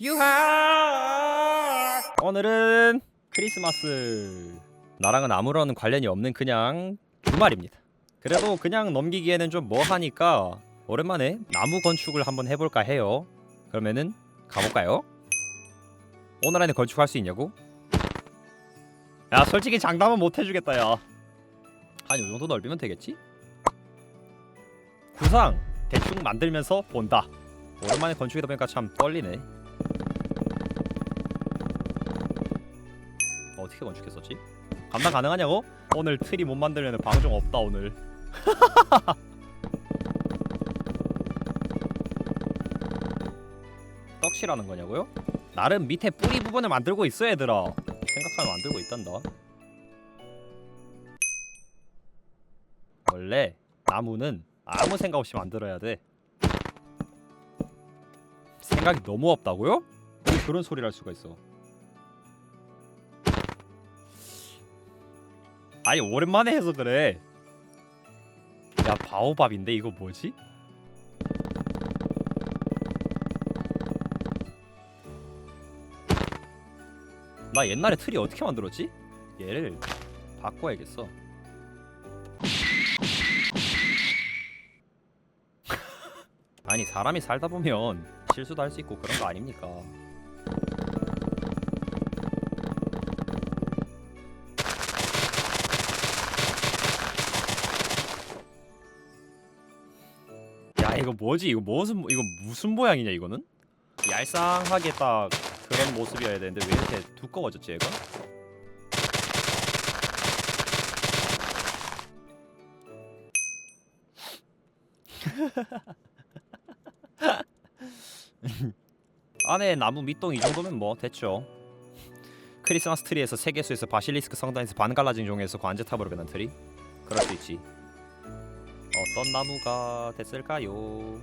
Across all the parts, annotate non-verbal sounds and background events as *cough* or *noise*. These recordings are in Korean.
유하! 오늘은 크리스마스. 나랑은 아무런 관련이 없는 그냥 주말입니다. 그래도 그냥 넘기기에는 좀 뭐하니까 오랜만에 나무 건축을 한번 해볼까 해요. 그러면은 가볼까요? 오늘 안에 건축할 수 있냐고? 야 솔직히 장담은 못 해주겠다 야 한 요정도 넓이면 되겠지? 구상 대충 만들면서 본다. 오랜만에 건축이다 보니까 참 떨리네 어떻게 건축했었지? 감당 가능하냐고? 오늘 트리 못 만들면 방송 없다 오늘 *laughs* 떡칠하는 거냐고요? 나름 밑에 뿌리 부분을 만들고 있어 얘들아 생각하면 만들고 있단다 원래 나무는 아무 생각 없이 만들어야 돼 생각이 너무 없다고요? 왜 그런 소리를 할 수가 있어 아니 오랜만에 해서 그래 야 바오밥인데 이거 뭐지? 나 옛날에 틀이 어떻게 만들었지? 얘를 바꿔야겠어 *laughs* 아니 사람이 살다 보면 실수도 할 수 있고 그런 거 아닙니까 야 이거 뭐지? 이거 무슨 이거 무슨 모양이냐 이거는? 얄쌍하게 딱 그런 모습이어야 되는데 왜 이렇게 두꺼워졌지 얘가? *laughs* 안에 나무 밑동 이 정도면 뭐 됐죠. 크리스마스 트리에서 세계수에서 바실리스크 성당에서 반 갈라진 종에서 관제탑으로 변한 트리 그럴 수 있지 어떤 나무가 됐을까요?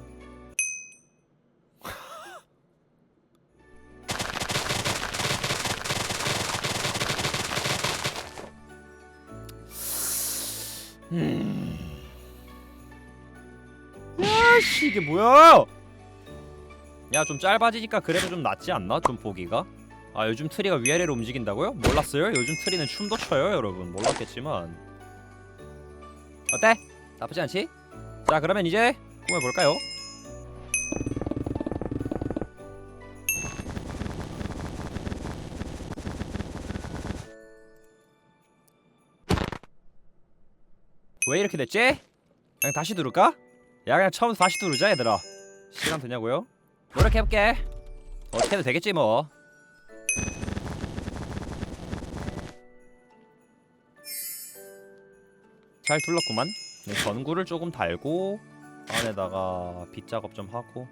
음. 야씨 이게 뭐야? 야 좀 짧아지니까 그래도 좀 낫지 않나? 좀 보기가? 아 요즘 트리가 위아래로 움직인다고요? 몰랐어요? 요즘 트리는 춤도 춰요 여러분 몰랐겠지만 어때? 나쁘지 않지? 자 그러면 이제 꾸며볼까요? 왜 이렇게 됐지? 그냥 다시 누를까? 야 그냥 처음부터 다시 누르자 얘들아 시간 되냐고요? 노력해볼게 어떻게 해도 되겠지 뭐 잘 둘렀구만 네, 전구를 조금 달고 안에다가 빗 작업 좀 하고.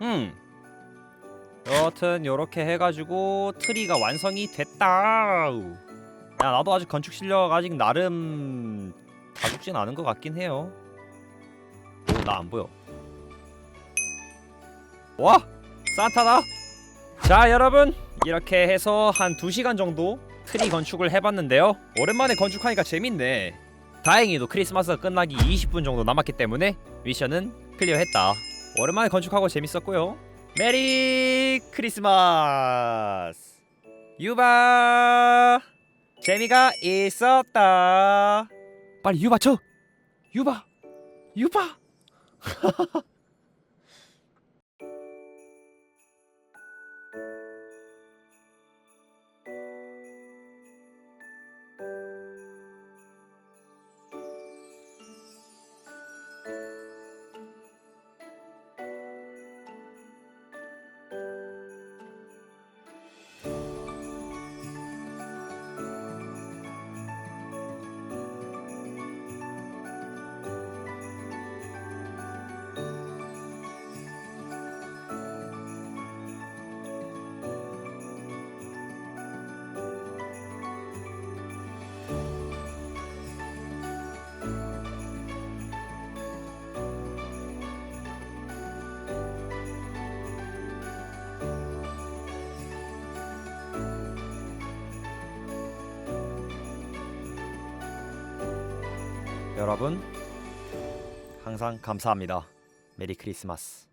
음. 여튼 요렇게 해가지고 트리가 완성이 됐다. 야 나도 아직 건축 실력 아직 나름 다 죽진 않은 것 같긴 해요. 오나안 보여. 와! 산타다! 자 여러분. 이렇게 해서 한 2시간 정도 트리 건축을 해봤는데요. 오랜만에 건축하니까 재밌네 다행히도 크리스마스가 끝나기 20분 정도 남았기 때문에 미션은 클리어했다. 오랜만에 건축하고 재밌었고요. 메리 크리스마스! 유바! 재미가 있었다. 빨리 유바 쳐! 유바! 유바 *laughs* 여러분 항상 감사합니다. 메리 크리스마스.